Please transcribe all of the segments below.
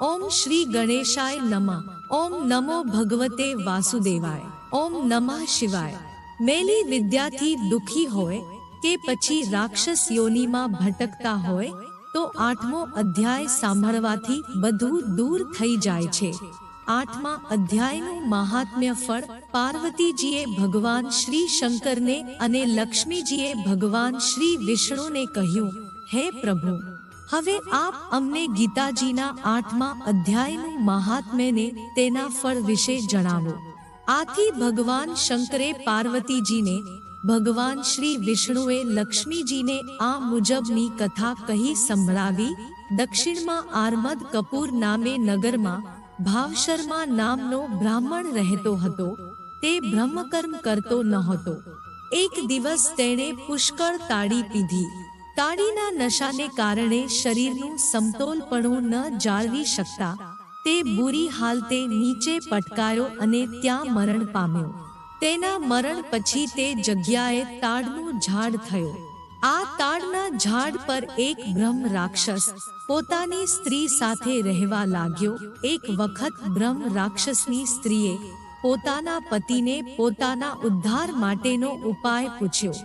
ઓમ શ્રી ગણેશાય નમઃ. ઓમ નમો ભગવતે વાસુદેવાય. ઓમ નમઃ શિવાય. મેલી વિદ્યાથી દુખી હોય કે પછી રાક્ષસ યોનીમાં ભટકતા હોય તો આઠમો અધ્યાય સાંભળવાથી બધું દૂર થઈ જાય છે. આઠમા અધ્યાયનું મહાત્મ્ય ફળ પાર્વતીજીએ ભગવાન શ્રી શંકરને અને લક્ષ્મીજીએ ભગવાન શ્રી વિષ્ણુને કહ્યું, હે પ્રભુ હવે આપ અમને ગીતાજીના આઠમા અધ્યાયનું મહાત્મ્યને તેના ફળ વિશે જણાવો. આથી ભગવાન શંકરે પાર્વતીજીને, ભગવાન શ્રી વિષ્ણુએ લક્ષ્મીજીને આ મુજબની કથા કહી સંભળાવી, દક્ષિણમાં આર્મદ કપૂર નામે નગરમાં ભાવશર્મા નામનો બ્રાહ્મણ રહેતો હતો. તે બ્રહ્મકર્મ કરતો નહોતો. એક દિવસ તેણે પુષ્કળ તાળી પીધી. તાળીના નશાને કારણે શરીરનું સમતોલપણું ન જાળવી શકતા, તે બુરી હાલતે નીચે પટકાયો અને ત્યાં મરણ પામ્યો. તેના મરણ પછી તે જગ્યાએ તાડનું ઝાડ થયો. આ તાડના ઝાડ પર એક બ્રહ્મ રાક્ષસ પોતાની સ્ત્રી સાથે રહેવા લાગ્યો. એક વખત બ્રહ્મ રાક્ષસની સ્ત્રીએ પોતાના પતિને પોતાના ઉદ્ધાર માટેનો ઉપાય પૂછ્યો.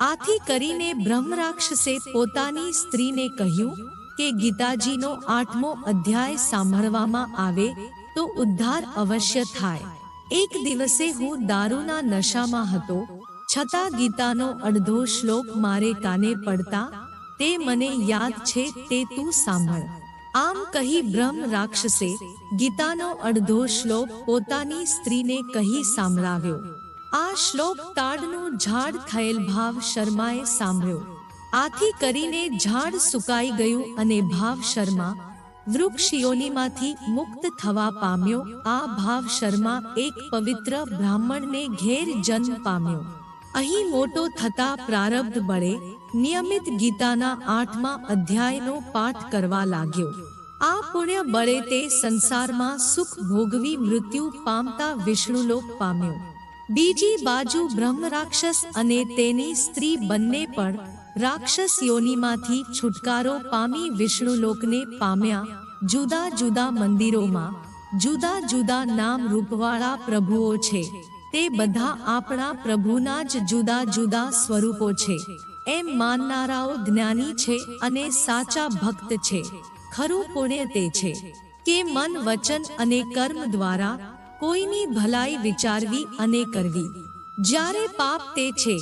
આથી કરીને બ્રહ્મરાક્ષસે પોતાની સ્ત્રીને કહ્યું કે ગીતાજીનો આઠમો અધ્યાય સાંભળવામાં આવે તો ઉદ્ધાર અવશ્ય થાય. એક દિવસે હું દારૂના નશામાં હતો. છતાં ગીતાનો અડધો શ્લોક મારે કાને પડતા, તે મને યાદ છે તે તું સાંભળ. આમ કહી બ્રહ્મ રાક્ષસે ગીતાનો અડધો શ્લોક પોતાની સ્ત્રીને કહી સાંભળાવ્યો. આ શ્લોક તાડનું ઝાડ થયેલ ભાવ શર્માએ સાંભળ્યો. આથી કરીને ઝાડ સુકાઈ ગયું અને ભાવ શર્મા વૃક્ષિયોનીમાંથી મુક્ત થવા પામ્યો. આ ભાવ શર્મા એક પવિત્ર બ્રાહ્મણને ઘેર જન્મ પામ્યો. અહીં મોટો થતા પ્રારબ્ધ બળે નિયમિત ગીતાના આઠમા અધ્યાયનો પાઠ કરવા લાગ્યો. આ પુણ્ય બળે તે સંસારમાં સુખ ભોગવી મૃત્યુ પામતા વિષ્ણુલોક પામ્યો. બીજી બાજુ બ્રહ્મ રાક્ષસ અને તેની સ્ત્રી બંને પણ રાક્ષસ યોનીમાંથી છુટકારો પામી વિષ્ણુલોકને પામ્યા જુદા જુદા મંદિરોમાં. જુદા જુદા નામ રૂપવાળા પ્રભુઓ છે. તે બધા આપણા પ્રભુના જ જુદા જુદા સ્વરૂપો છે. એમ માનનારાઓ જ્ઞાની છે અને સાચા ભક્ત છે. ખરું પુણ્ય તે છે કે મન વચન અને કર્મ દ્વારા કોઈની ભલાઈ વિચારવી અને કરવી. જ્યારે પાપ તે છે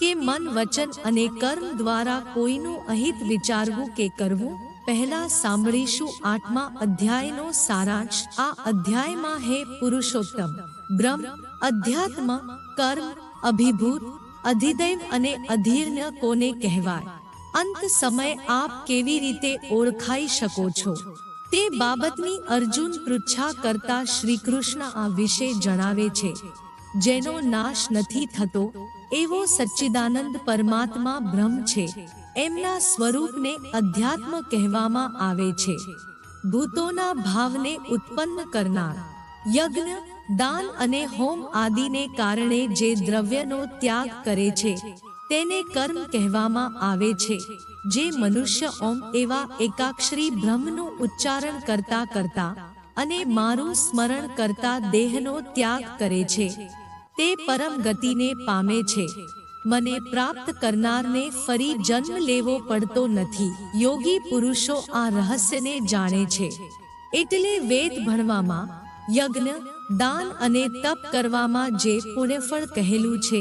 કે મન, વચન અને કર્મ દ્વારા કોઈનું અહિત વિચારવું કે કરવું, પહેલા સાંભળીશું આઠમા અધ્યાયનો સારાંશ. આ અધ્યાયમાં હે પુરુષોત્તમ, બ્રહ્મ, અધ્યાત્મ, કર્મ, અભિભૂત, અધિદૈવ અને અધીર્ય કોને કહેવાય? અંત સમય આપ કેવી રીતે ઓળખાઈ શકો છો? તે બાબતની અર્જુન પૃચ્છા કરતા શ્રી કૃષ્ણ આ વિશે જણાવે છે, જેનો નાશ નથી થતો, એવો સચ્ચિદાનંદ પરમાત્મા બ્રહ્મ છે, એમના સ્વરૂપને અધ્યાત્મ કહેવામાં આવે છે. ભૂતોના ભાવને ઉત્પન્ન કરનાર, યજ્ઞ, દાન અને હોમ આદિને કારણે જે દ્રવ્યનો ત્યાગ કરે છે તેને કર્મ કહેવામાં આવે છે, જે મનુષ્ય ઓમ એવા એકાક્ષરી બ્રહ્મનું ઉચ્ચારણ કરતા કરતા અને મારું સ્મરણ કરતા દેહનો ત્યાગ કરે છે. તે પરમ ગતિને પામે છે. મને પ્રાપ્ત કરનારને ફરી જન્મ લેવો પડતો નથી. યોગી પુરુષો આ રહસ્યને જાણે છે. એટલે વેદ ભણવામાં, યજ્ઞ, દાન અને તપ કરવામાં જે પુણ્યફળ કહેલું છે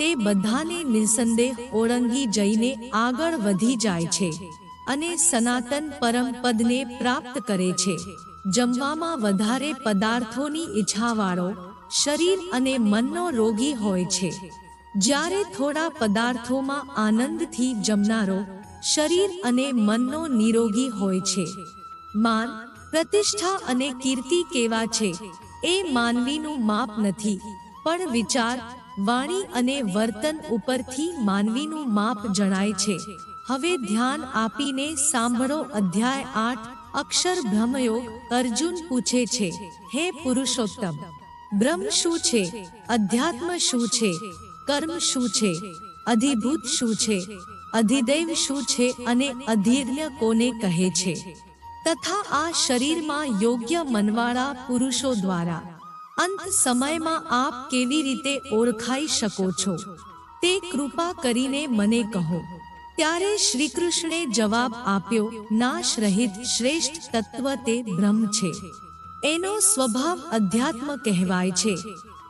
તે બધાને નિસંદેહ ઓળંગી જઈને આગળ વધી જાય છે અને સનાતન પરમ પદને પ્રાપ્ત કરે છે. જમવામાં વધારે પદાર્થોની ઈચ્છાવાળો શરીર અને મનનો રોગી હોય છે. જ્યારે થોડા પદાર્થોમાં આનંદથી જમનારો શરીર અને મનનો નિરોગી હોય છે. માન, પ્રતિષ્ઠા અને કીર્તિ કેવા છે એ માનવીનું માપ નથી, પણ વિચાર વાણી અને વર્તન ઉપરથી માનવીનું માપ જણાય છે. હવે ધ્યાન આપીને સાંભળો અધ્યાય આઠ, અક્ષર બ્રહ્મયોગ, અર્જુન પૂછે છે, હે પુરુષોત્તમ, બ્રહ્મ શું છે? અધ્યાત્મ શું છે? કર્મ શું છે? અધિભૂત શું છે? અધિદૈવ શું છે? અને અધીર્ય કોને કહે છે? તથા આ શરીરમાં યોગ્ય મનવાળા પુરુષો દ્વારા અંત સમયમાં આપ કેવી રીતે ઓળખાઈ શકો છો? તે કૃપા કરીને મને કહો. ત્યારે શ્રી કૃષ્ણે જવાબ આપ્યો, નાશ રહિત શ્રેષ્ઠ તત્વ તે બ્રહ્મ છે. એનો સ્વભાવ અધ્યાત્મ કહેવાય છે.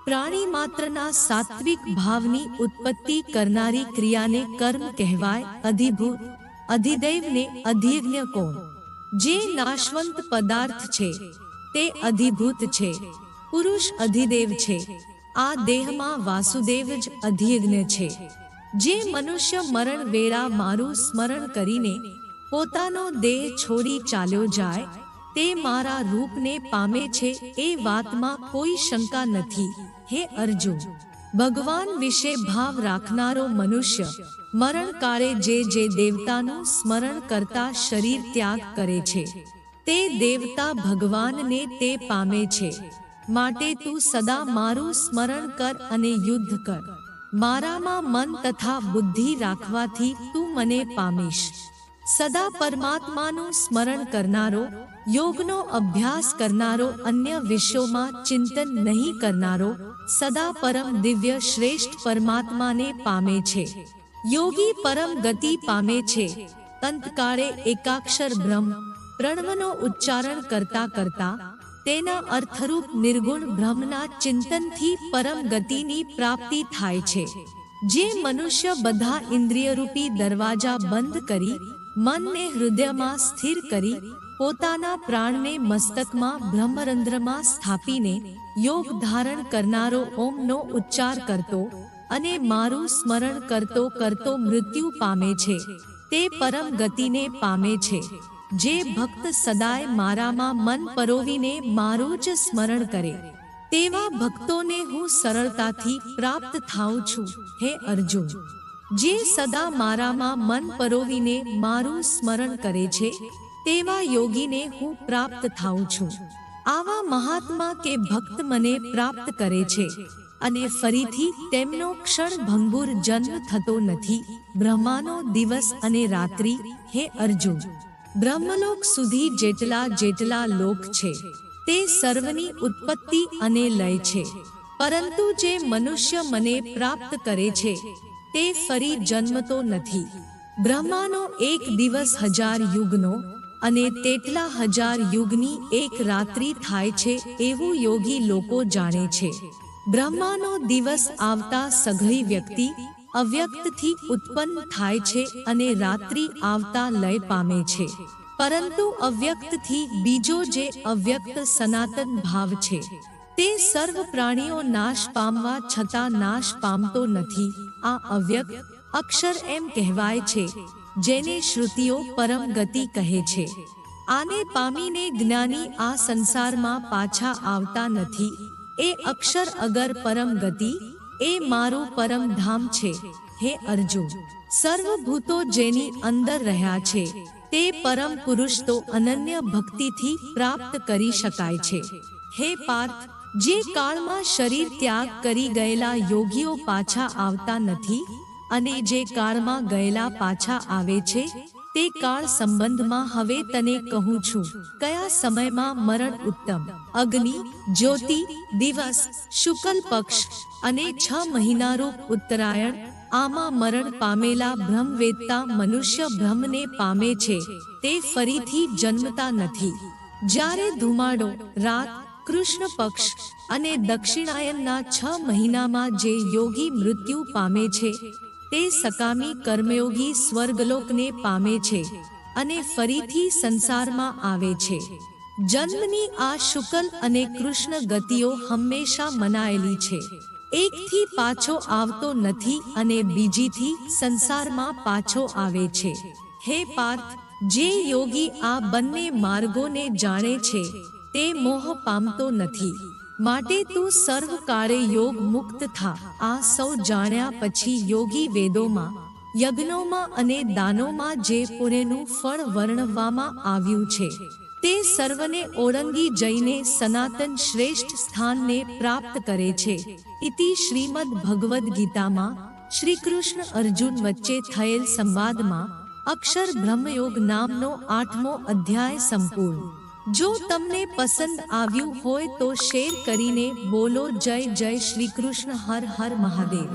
પ્રાણી માત્રના સાત્વિક ભાવની ઉત્પત્તિ કરનારી ક્રિયાને કર્મ કહેવાય, અધિભૂત, અધિદૈવને અધિજ્ઞ કોણ? જે નાશવંત પદાર્થ છે, તે અધિભૂત છે. પુરુષ અધિદેવ છે. આ દેહમાં વાસુદેવ જ અધિયજ્ઞ છે. જે મનુષ્ય મરણ વેળા મારું સ્મરણ કરીને પોતાનો દેહ છોડી ચાલ્યો જાય, તે મારા રૂપને પામે છે એ વાતમાં કોઈ શંકા નથી. હે અર્જુન, ભગવાન વિશે ભાવ રાખનારો મનુષ્ય મરણ કાળે જે જે દેવતાનું સ્મરણ કરતા શરીર ત્યાગ કરે છે, તે દેવતા ભગવાનને તે પામે છે. માટે તું સદા મારું સ્મરણ કર અને યુદ્ધ કર. મારામાં મન તથા બુદ્ધિ રાખવાથી તું મને પામીશ. સદા પરમાત્માનું સ્મરણ કરનારો, યોગનો અભ્યાસ કરનારો, અન્ય વિષયોમાં ચિંતન નહીં કરનારો, સદા પરમ દિવ્ય શ્રેષ્ઠ પરમાત્માને પામે છે. યોગી પરમ ગતિ પામે છે. અંતકાળે એકાક્ષર બ્રહ્મ, પ્રણવનો ઉચ્ચારણ કરતા કરતા તેના અર્થરૂપ નિર્ગુણ બ્રહ્મના ચિંતનથી પરમ ગતિની પ્રાપ્તિ થાય છે. જે મનુષ્ય બધા ઇન્દ્રિયરૂપી દરવાજા બંધ કરી, મનને હૃદયમાં સ્થિર કરી, પોતાના પ્રાણને મસ્તકમાં બ્રહ્મરંધ્રમાં સ્થાપીને યોગ ધારણ કરનારો ઓમનો ઉચ્ચાર કરતો અને મારું સ્મરણ કરતો કરતો મૃત્યુ પામે છે. તે પરમ ગતિને પામે છે. જે ભક્ત સદાય મારામાં મન પરોવીને મારું જ સ્મરણ કરે, તેવા ભક્તોને હું સરળતાથી પ્રાપ્ત થાઉં છું, હે અર્જુન. જે સદા મારામાં મન પરોવીને મારું સ્મરણ કરે છે, તેવા યોગીને હું પ્રાપ્ત થાઉં છું. આવા મહાત્મા કે ભક્ત મને પ્રાપ્ત કરે છે, અને ફરીથી તેમનો ક્ષણ ભંગુર જન્મ થતો નથી, બ્રહ્માનો દિવસ અને રાત્રિ, હે અર્જુન. બ્રહ્મલોક સુધી જેટલા જેટલા લોક છે, તે સર્વની ઉત્પત્તિ અને લય છે. પરંતુ જે મનુષ્ય મને પ્રાપ્ત કરે છે, તે ફરી જન્મતો નથી. બ્રહ્માનો એક દિવસ હજાર યુગનો અને તેટલા હજાર યુગની એક રાત્રિ થાય છે એવું યોગી લોકો જાણે છે. બ્રહ્માનો દિવસ આવતા સઘળી વ્યક્તિ અવ્યક્તથી ઉત્પન્ન થાય છે અને રાત્રિ આવતા લય પામે છે. પરંતુ અવ્યક્તથી બીજો જે અવ્યક્ત સનાતન ભાવ છે, તે સર્વ પ્રાણીઓ નાશ પામવા છતાં નાશ પામતો નથી. આ અવ્યક્ત અક્ષર એમ કહેવાય છે, જેને શ્રુતિઓ પરમ ગતિ કહે છે. આને પામીને જ્ઞાની આ સંસારમાં પાછા આવતા નથી. એ અક્ષર અગર પરમ ગતિ એ મારું પરમ ધામ છે, હે અર્જુન. સર્વભૂતો જેની અંદર રહ્યા છે, તે પરમ પુરુષ તો અનન્ય ભક્તિથી પ્રાપ્ત કરી શકાય છે. હે પાર્થ, જે કાળમાં શરીર ત્યાગ કરી ગયેલા યોગીઓ પાછા આવતા નથી અને જે કાળમાં ગયેલા પાછા આવે છે, તે કાળ સંબંધમાં હવે તને કહું છું, કયા સમયમાં મરણ ઉત્તમ? અગ્નિ, જ્યોતિ, દિવસ, શુકલ પક્ષ અને છ મહિનારૂપ ઉત્તરાયણ આમાં મરણ પામેલા બ્રહ્મવેદતા મનુષ્ય બ્રહ્મને પામે છે. તે ફરીથી જન્મતા નથી. જ્યારે ધુમાડો, રાત, કૃષ્ણ પક્ષ અને દક્ષિણાયનના છ મહિનામાં જે યોગી મૃત્યુ પામે છે, તે સકામી કર્મયોગી સ્વર્ગલોકને પામે છે અને ફરીથી સંસારમાં આવે છે. જન્મની આ શુકલ અને કૃષ્ણ ગતિઓ હંમેશા મનાયેલી છે. એકથી પાછો આવતો નથી અને બીજીથી સંસારમાં પાછો આવે છે. હે પાર્થ, જે યોગી આ બંને માર્ગોને જાણે છે, તે મોહ પામતો નથી. માટે તું સર્વ કાળે યોગ મુક્ત થા. આ સૌ જાણ્યા પછી યોગી વેદોમાં, યજ્ઞોમાં અને દાનોમાં જે પુણ્યનું ફળ વર્ણવવામાં આવ્યું છે તે સર્વને ઓળંગી જઈને સનાતન શ્રેષ્ઠ સ્થાનને પ્રાપ્ત કરે છે. ઇતિ શ્રીમદ ભગવદ્ ગીતામાં શ્રી કૃષ્ણ અર્જુન વચ્ચે થયેલ સંવાદમાં અક્ષર બ્રહ્મયોગ નામનો આઠમો અધ્યાય સંપૂર્ણ. જો તમને પસંદ આવ્યું હોય તો શેર કરીને બોલો જય જય શ્રી કૃષ્ણ હર હર મહાદેવ.